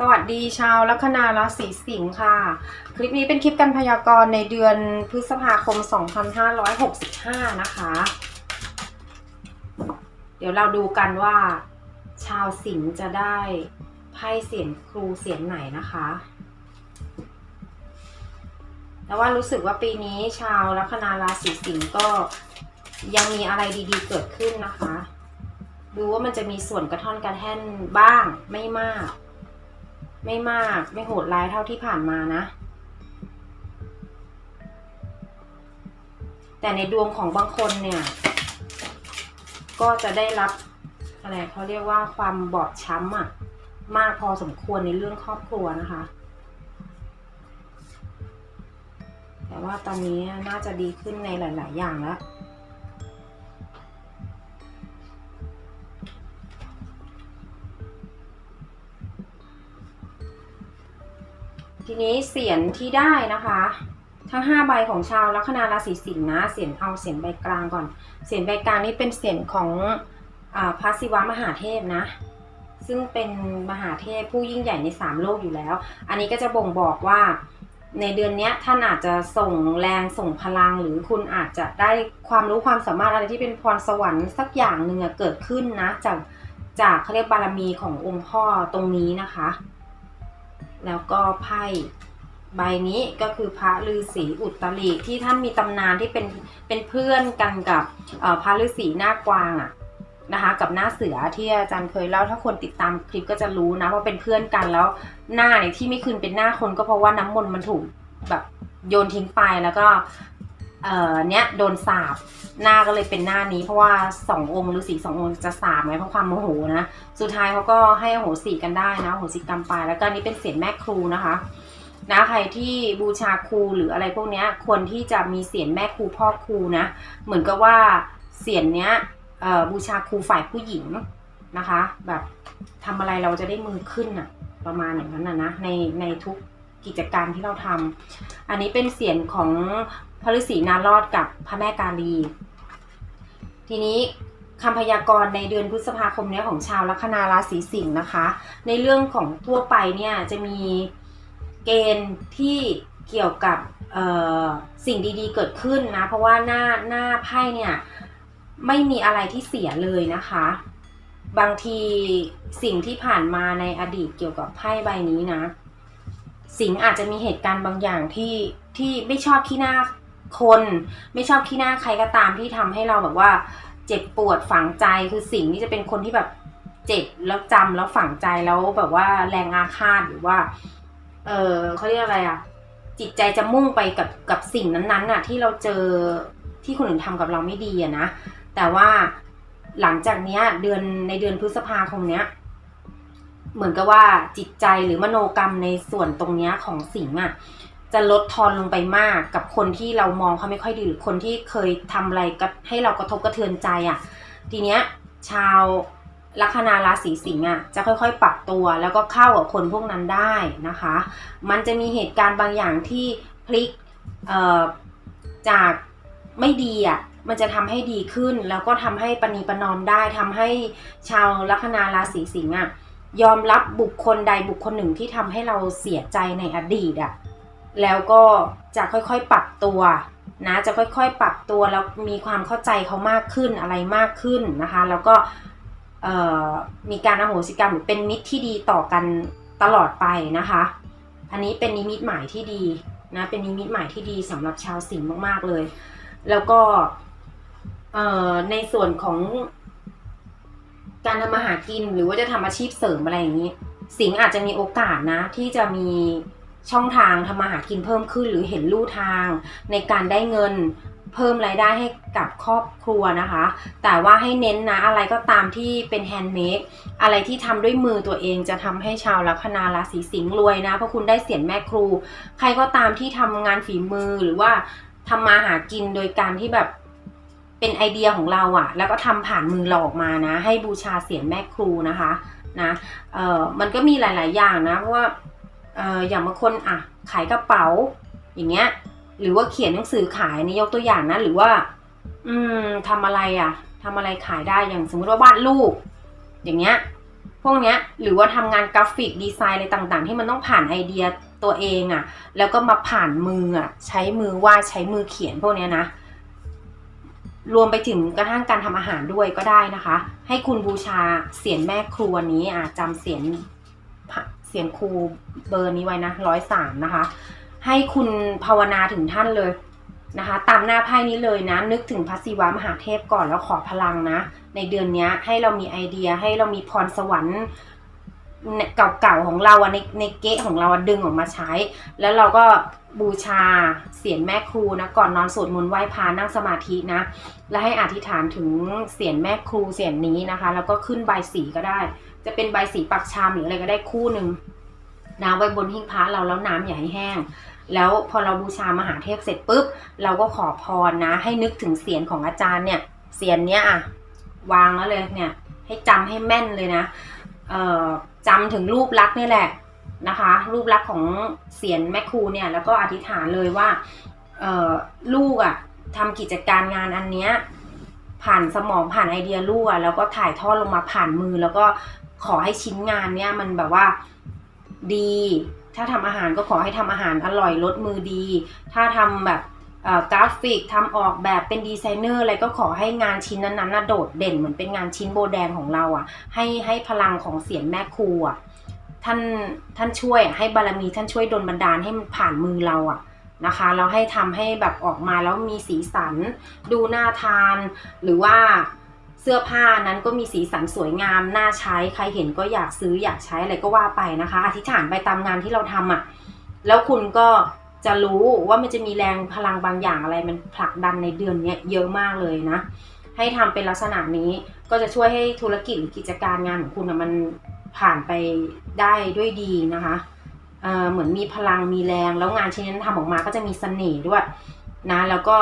สวัสดีชาวลัคนาราศีสิงค์ค่ะ คลิปนี้เป็นคลิปการพยากรณ์ในเดือนพฤษภาคม 2565 นะคะ เดี๋ยวเราดูกันว่า ชาวสิงห์จะได้ไพ่เสียงครูเสียงไหนนะคะแต่ว่ารู้สึกว่าปีนี้ชาวลัคนาราศีสิงห์ก็ยังมีอะไรดีๆเกิดขึ้นนะคะ ดูว่ามันจะมีส่วนกระท่อนกระแท่นบ้างไม่มาก ไม่มากไม่โหดร้ายเท่าที่ผ่านมานะ แต่ในดวงของบางคนเนี่ย ก็จะได้รับอะไรเขาเรียกว่าความบอบช้ำอะมากพอสมควรในเรื่องครอบครัวนะคะ แต่ว่าตอนนี้น่าจะดีขึ้นในหลาย ๆ อย่างแล้ว นี้เสียงที่ได้นะคะ ทั้ง 5 ใบของชาวลัคนาราศีสิงห์นะเสียงเอาเสียงใบกลางก่อน เสียงใบกลางนี่เป็นเสียงของอพระศิวะมหาเทพนะ ซึ่งเป็นมหาเทพผู้ยิ่งใหญ่ในสามโลกอยู่แล้ว อันนี้ก็จะบ่งบอกว่าในเดือนนี้ท่านอาจจะส่งแรงส่งพลังหรือคุณอาจจะได้ความรู้ความสามารถอะไรที่เป็นพรสวรรค์สักอย่างหนึ่งเกิดขึ้นนะ จากจากเขาเรียกบารมีขององค์พ่อตรงนี้นะคะ แล้วก็ไพ่ใบนี้ก็คือพระฤาษีอุตริที่ท่านมีตำนานที่เป็นเป็นเพื่อนกันกับพระฤาษีหน้ากวางอะนะคะกับหน้าเสือที่อาจารย์เคยเล่าถ้าคนติดตามคลิปก็จะรู้นะว่าเป็นเพื่อนกันแล้วหน้าเนี่ยที่ไม่คืนเป็นหน้าคนก็เพราะว่าน้ำมนต์มันถูกแบบโยนทิ้งไปแล้วก็ เอ่อเนี้ยโดนสาบหน้าก็เลยเป็นหน้านี้เพราะว่าสององค์ฤาษีสององค์จะสาบไงเพราะความโมโหนะสุดท้ายเขาก็ให้โหสิกันได้นะโหสิกรรมไปแล้วก็นี้เป็นเสียงแม่ครูนะคะนะใครที่บูชาครูหรืออะไรพวกเนี้ยควรที่จะมีเสียงแม่ครูพ่อครูนะเหมือนกับว่าเสียงเนี้ยบูชาครูฝ่ายผู้หญิงนะคะ แบบทำอะไรเราจะได้มือขึ้นอะประมาณอย่างนั้นนะนะในในทุกกิจการที่เราทำอันนี้เป็นเสียงของ พระฤาษีนารอดกับพระแม่กาลี ทีนี้คำพยากรณ์ในเดือนพฤษภาคมเนี้ยของชาวลัคนาราศีสิงห์นะคะ ในเรื่องของทั่วไปเนี่ยจะมีเกณฑ์ที่เกี่ยวกับสิ่งดีๆเกิดขึ้นนะ เพราะว่าหน้าหน้าไพ่เนี่ยไม่มีอะไรที่เสียเลยนะคะ บางทีสิ่งที่ผ่านมาในอดีตเกี่ยวกับไพ่ใบนี้นะ สิงห์อาจจะมีเหตุการณ์บางอย่างที่ที่ไม่ชอบขี้หน้า คนไม่ชอบขี้หน้าใครก็ตามที่ทำให้เราแบบว่า เจ็บปวดฝังใจคือสิ่งนี้จะเป็นคนที่แบบเจ็บแล้วจำแล้วฝังใจแล้วแบบว่าแรงอาฆาตหรือว่า เออเขาเรียกอะไรอะจิตใจจะมุ่งไปกับกับสิ่งนั้นๆน่ะ ที่เราเจอที่คนอื่นทำกับเราไม่ดีอะนะแต่ว่าหลังจากเนี้ย เดือนในเดือนพฤษภาคมเนี้ย เหมือนกับว่าจิตใจหรือมโนกรรมในส่วนตรงเนี้ยของสิงห์อะ จะลดทอนลงไปมากกับคนที่เรามองเขาไม่ค่อยดีหรือคนที่เคยทำอะไรก็ให้เรากระทบกระเทือนใจอะทีเนี้ยชาวลัคนาราศีสิงห์อะจะค่อยๆ ปรับตัวแล้วก็เข้ากับคนพวกนั้นได้นะคะ มันจะมีเหตุการณ์บางอย่างที่พลิกจากไม่ดีอะมันจะทำให้ดีขึ้น แล้วก็ทำให้ปณีประนอมได้ทำให้ชาวลัคนาราศีสิงห์อะยอมรับบุคคลใดบุคคลหนึ่งที่ทำให้เราเสียใจในอดีตอะ แล้วก็จะค่อยๆปรับตัวนะจะค่อยๆ ปรับตัวแล้วมีความเข้าใจเขามากขึ้นอะไรมากขึ้นนะคะ แล้วก็มีการอโหสิกรรมหรือเป็นมิตรที่ดีต่อกันตลอดไปนะคะ อันนี้เป็นนิมิตหมายที่ดีนะเป็นนิมิตหมายที่ดีสำหรับชาวสิงห์มากๆเลย แล้วก็ในส่วนของการทำมาหากินหรือว่าจะทำอาชีพเสริมอะไรอย่างนี้ สิงห์อาจจะมีโอกาสนะที่จะมี ช่องทางทำมาหากินเพิ่มขึ้นหรือเห็นลู่ทางในการได้เงินเพิ่มรายได้ให้กับครอบครัวนะคะ แต่ว่าให้เน้นนะอะไรก็ตามที่เป็นแฮนด์เมดอะไรที่ทำด้วยมือตัวเองจะทำให้ชาวลัคนาราศีสิงห์รวยนะ เพราะคุณได้เสียงแม่ครู ใครก็ตามที่ทำงานฝีมือหรือว่าทำมาหากินโดยการที่แบบเป็นไอเดียของเราอะแล้วก็ทำผ่านมือเราออกมานะ ให้บูชาเสียงแม่ครูนะคะนะเออมันก็มีหลาย ๆ อย่างนะเพราะว่า อย่างบางคนอะขายกระเป๋า อย่างเงี้ย หรือว่าเขียนหนังสือขายนี่ยกตัวอย่างนะ หรือว่า อืมทำอะไรอะทำอะไรขายได้อย่างสมมติว่าวาดรูปอย่างเงี้ย พวกเนี้ยหรือว่าทำงานกราฟิกดีไซน์อะไรต่างๆ ที่มันต้องผ่านไอเดียตัวเองอะ แล้วก็มาผ่านมืออะ ใช้มือวาดใช้มือเขียนพวกเนี้ยนะรวมไปถึงกระทั่งการทำอาหารด้วยก็ได้นะคะ ให้คุณบูชาเสียนแม่ครัวนี้อะจำเสียน เสียงครูเบอร์นี้ไว้นะร้อยสามนะคะ ให้คุณภาวนาถึงท่านเลยนะคะ ตามหน้าไพ่นี้เลยนะ นึกถึงพระศิวะมหาเทพก่อนแล้วขอพลังนะ ในเดือนนี้ให้เรามีไอเดียให้เรามีพรสวรรค์เก่าๆของเราในในเก๊ะของเราดึงออกมาใช้ แล้วเราก็ บูชาเสียนแม่ครูนะก่อนนอนสวดมนต์ไหว้พระนั่งสมาธินะและให้อธิษฐานถึงเสียนแม่ครูเสียนนี้นะคะ แล้วก็ขึ้นใบสีก็ได้ จะเป็นใบสีปักชามหรืออะไรก็ได้คู่หนึ่งนะไว้บนหิ้งพระเราแล้วน้ำอย่าให้แห้ง แล้วพอเราบูชามหาเทพเสร็จปุ๊บ เราก็ขอพรนะ ให้นึกถึงเสียนของอาจารย์เนี่ยเสียนเนี้ยอะวางแล้วเลยเนี่ยให้จำให้แม่นเลยนะเอ่อจำถึงรูปลักษณ์นี่แหละ นะคะ รูปลักษณ์ของเสียนแม่ครูเนี่ยแล้วก็อธิษฐานเลยว่าลูกอะทำกิจการงานอันเนี้ยผ่านสมองผ่านไอเดียลูกอะแล้วก็ถ่ายทอดลงมาผ่านมือ แล้วก็ขอให้ชิ้นงานเนี่ยมันแบบว่าดี ถ้าทำอาหารก็ขอให้ทำอาหารอร่อยลดมือดี ถ้าทำแบบกราฟิกทำออกแบบเป็นดีไซเนอร์อะไรก็ขอให้งานชิ้นนั้นๆนะโดดเด่นเหมือนเป็นงานชิ้นโบแดงของเราอะให้ให้พลังของเสียงแม่ครูอะ ท่านท่านช่วยให้บารมีท่านช่วยดลบันดาลให้มันผ่านมือเราอะนะคะแล้วให้ทำให้แบบออกมาแล้วมีสีสัน ดูน่าทาน หรือว่าเสื้อผ้านั้นก็มีสีสันสวยงามน่าใช้ใครเห็นก็อยากซื้ออยากใช้อะไรก็ว่าไปนะคะ อธิษฐานไปตามงานที่เราทำอะ่ะแล้วคุณก็จะรู้ว่ามันจะมีแรงพลังบางอย่างอะไรมันผลักดันในเดือนนี้เยอะมากเลยนะ ให้ทำเป็นลักษณะนี้ก็จะช่วยให้ธุรกิจหรือกิจการงานของคุณอะมัน ผ่านไปได้ด้วยดีนะคะเเหมือนมีพลังมีแรง แล้วงานชิ้นนั้นทำออกมาก็จะมีเสน่ห์ด้วยนะแล้วก็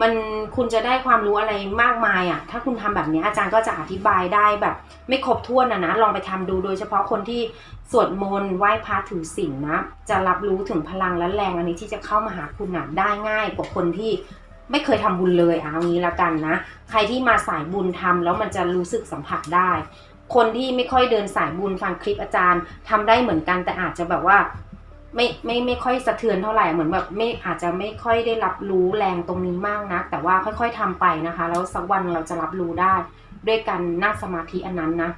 มันคุณจะได้ความรู้อะไรมากมายอะ่ะ ถ้าคุณทำแบบนี้อาจารย์ก็จะอธิบายได้แบบ ไม่ครบถ้วนนะนะ ลองไปทำดูโดยเฉพาะคนที่สวดมนต์ไหว้พระถือศีลนะ จะรับรู้ถึงพลังและแรงอันนี้ที่จะเข้ามาหาคุณนะได้ง่ายกว่าคนที่ไม่เคยทำบุญเลยเอางี้ละกันนะ ใครที่มาสายบุญทำแล้วมันจะรู้สึกสัมผัสได้ คนที่ไม่ค่อยเดินสายบุญฟังคลิปอาจารย์ทำได้เหมือนกันแต่อาจจะแบบว่าไม่ไม่ไม่ค่อยสะเทือนเท่าไหร่เหมือนแบบไม่อาจจะไม่ค่อยได้รับรู้แรงตรงนี้มากนะแต่ว่าค่อย ๆทำไปนะคะ แล้วสักวันเราจะรับรู้ได้ ด้วยการนั่งสมาธิอันนั้นนะ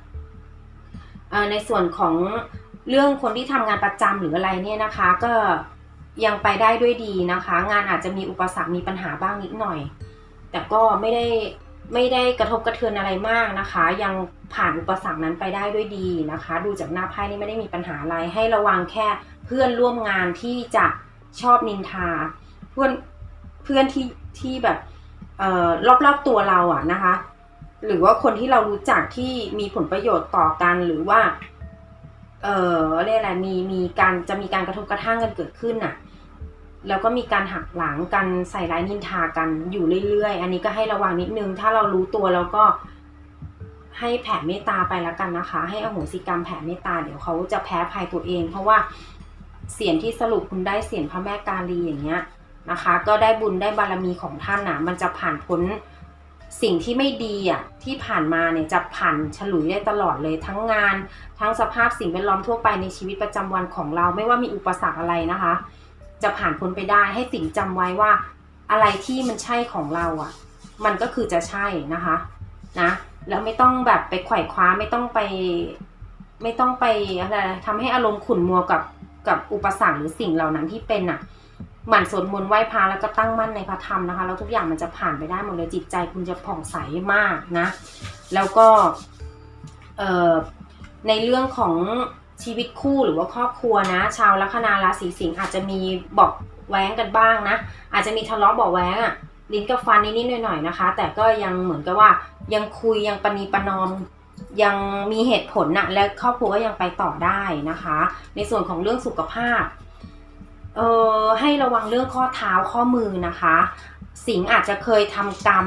ในส่วนของเรื่องคนที่ทำงานประจำหรืออะไรเนี่ยนะคะ ก็ยังไปได้ด้วยดีนะคะ งานอาจจะมีอุปสรรคมีปัญหาบ้างนิดหน่อย แต่ก็ไม่ได้ ไม่ได้กระทบกระเทือนอะไรมากนะคะ ยังผ่านอุปสรรคนั้นไปได้ด้วยดีนะคะ ดูจากหน้าไพ่นี่ไม่ได้มีปัญหาอะไร ให้ระวังแค่เพื่อนร่วมงานที่จะชอบนินทา เพื่อนเพื่อนที่ที่แบบเอ่อรอบๆตัวเราอะนะคะ หรือว่าคนที่เรารู้จักที่มีผลประโยชน์ต่อกันหรือว่า เออเรียกอะไรมีมีการจะมีการกระทบกระทั่งกันเกิดขึ้นน่ะ แล้วก็มีการหักหลังกันใส่ร้ายนินทากันอยู่เรื่อยๆ อันนี้ก็ให้ระวังนิดนึง ถ้าเรารู้ตัวแล้วก็ให้แผ่เมตตาไปแล้วกันนะคะ ให้อโหสิกรรมแผ่เมตตาเดี๋ยวเขาจะแพ้ภัยตัวเอง เพราะว่าเสียงที่สรุปคุณได้เสียงพระแม่กาลีอย่างเงี้ยนะคะ ก็ได้บุญได้บารมีของท่านน่ะมันจะผ่านพ้นสิ่งที่ไม่ดีอะที่ผ่านมาเนี่ยจะผ่านฉลุยได้ตลอดเลยทั้งงาน ทั้งสภาพสิ่งแวดล้อมทั่วไปในชีวิตประจำวันของเรา ไม่ว่ามีอุปสรรคอะไรนะคะ จะผ่านพ้นไปได้ให้สิ่งจำไว้ว่า อะไรที่มันใช่ของเราอะ มันก็คือจะใช่นะคะนะแล้วไม่ต้องแบบไปไขว่คว้าไม่ต้องไป ไม่ต้องไปอะไรทำให้อารมณ์ขุ่นมัวกับกับอุปสรรคหรือสิ่งเหล่านั้นที่เป็นอะหมั่นสวดมนต์ไหว้พระแล้วก็ตั้งมั่นในพระธรรมนะคะแล้วทุกอย่างมันจะผ่านไปได้หมดเลยจิตใจคุณจะผ่องใสมากนะ แล้วก็เอ่อในเรื่องของ ชีวิตคู่หรือว่าครอบครัวนะ ชาวลัคนาราศีสิงห์อาจจะมีบอกแว้งกันบ้างนะ อาจจะมีทะเลาะบอกแว้งอะลิ้นกับฟันนิดๆหน่อยๆนะคะ แต่ก็ยังเหมือนกับว่ายังคุยยังปณีประนอมยังมีเหตุผลนะและครอบครัวก็ยังไปต่อได้นะคะ ในส่วนของเรื่องสุขภาพเอ่อให้ระวังเรื่องข้อเท้าข้อมือนะคะ สิงห์อาจจะเคยทำกรรม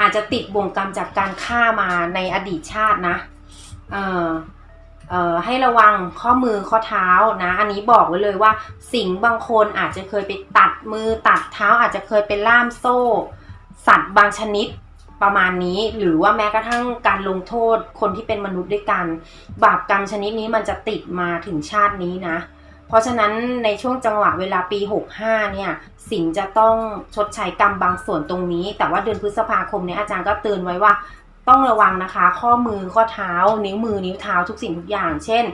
อาจจะติดบ่วงกรรมจากการฆ่ามาในอดีตชาตินะเอ่อเอ่อ ให้ระวังข้อมือข้อเท้านะ อันนี้บอกไว้เลยว่า สิงห์บางคนอาจจะเคยไปตัดมือตัดเท้าอาจจะเคยเป็นล่ามโซ่ สัตว์บางชนิดประมาณนี้หรือว่าแม้กระทั่งการลงโทษคนที่เป็นมนุษย์ด้วยกัน บาปกรรมชนิดนี้มันจะติดมาถึงชาตินี้นะ เพราะฉะนั้นในช่วงจังหวะเวลาปี 65 เนี่ย สิงห์จะต้องชดใช้กรรมบางส่วนตรงนี้ แต่ว่าเดือนพฤษภาคมเนี่ยอาจารย์ก็เตือนไว้ว่า ต้องระวังนะคะ ข้อมือข้อเท้า นิ้วมือนิ้วเท้าทุกสิ่งทุกอย่าง เช่น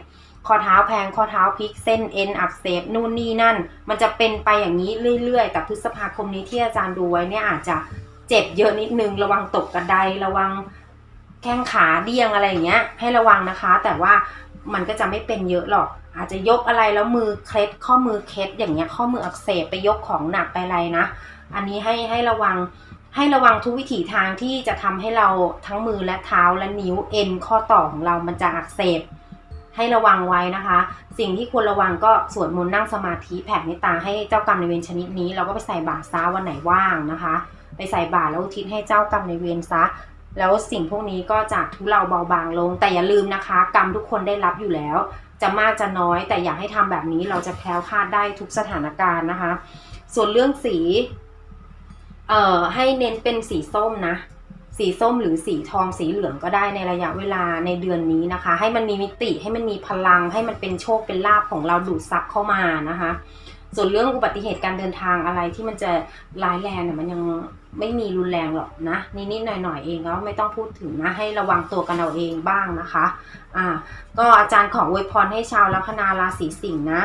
ข้อเท้าแพงข้อเท้าพลิกเส้นเอ็นอักเสบนู่นนี่นั่น มันจะเป็นไปอย่างนี้เรื่อยๆ แต่พฤษภาคมนี้ที่อาจารย์ดูไว้เนี่ยอาจจะเจ็บเยอะนิดนึง ระวังตกกระไดระวังแข้งขาเดี้ยงอะไรอย่างเงี้ย ให้ระวังนะคะ แต่ว่ามันก็จะไม่เป็นเยอะหรอกอาจจะยกอะไรแล้วมือเคล็ดข้อมือเคล็ดอย่างเงี้ยข้อมืออักเสบไปยกของหนักไปอะไรนะ อันนี้ให้ให้ระวัง ให้ระวังทุกวิถีทางที่จะทำให้เราทั้งมือและเท้าและนิ้วเอ็นข้อต่อของเรามันจะอักเสบ ให้ระวังไว้นะคะ สิ่งที่ควรระวังก็สวดมนต์นั่งสมาธิแผ่เมตตาให้เจ้ากรรมในเวรชนิดนี้ เราก็ไปใส่บาตรซะวันไหนว่างนะคะ ไปใส่บาตรแล้วอุทิศให้เจ้ากรรมในเวรซะแล้วสิ่งพวกนี้ก็จะทุเลาเบาบางลง แต่อย่าลืมนะคะ กรรมทุกคนได้รับอยู่แล้ว จะมากจะน้อย แต่อย่าให้ทำแบบนี้เราจะแคล้วคลาดได้ทุกสถานการณ์นะคะ ส่วนเรื่องสี เอ่อให้เน้นเป็นสีส้มนะ สีส้มหรือสีทองสีเหลืองก็ได้ในระยะเวลาในเดือนนี้นะคะ ให้มันมีมิติให้มันมีพลัง ให้มันเป็นโชคเป็นลาภของเราดูดซับเข้ามานะคะ ส่วนเรื่องอุบัติเหตุการเดินทางอะไรที่มันจะร้ายแรงเนี่ยมันยังไม่มีรุนแรงหรอกนะนิดๆหน่อยๆเองก็ไม่ต้องพูดถึงนะให้ระวังตัวกันเอาเองบ้างนะคะอ่าก็อาจารย์ขออวยพรให้ชาวลัคนาราศีสิงห์นะ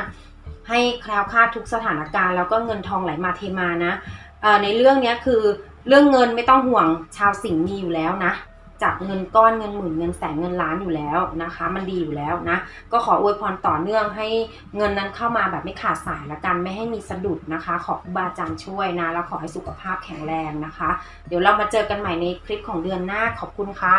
ให้แคล้วคลาดทุกสถานการณ์แล้วก็เงินทองไหลมาเทมานะ ในเรื่องนี้คือเรื่องเงินไม่ต้องห่วงชาวสิงห์มีอยู่แล้วนะจากเงินก้อนเงินหมื่นเงินแสนเงินล้านอยู่แล้วนะคะ มันดีอยู่แล้วนะ ก็ขออวยพรต่อเนื่องให้เงินนั้นเข้ามาแบบไม่ขาดสายละกันไม่ให้มีสะดุดนะคะ ขอครูบาอาจารย์ช่วยนะ แล้วขอให้สุขภาพแข็งแรงนะคะ เดี๋ยวเรามาเจอกันใหม่ในคลิปของเดือนหน้าขอบคุณค่ะ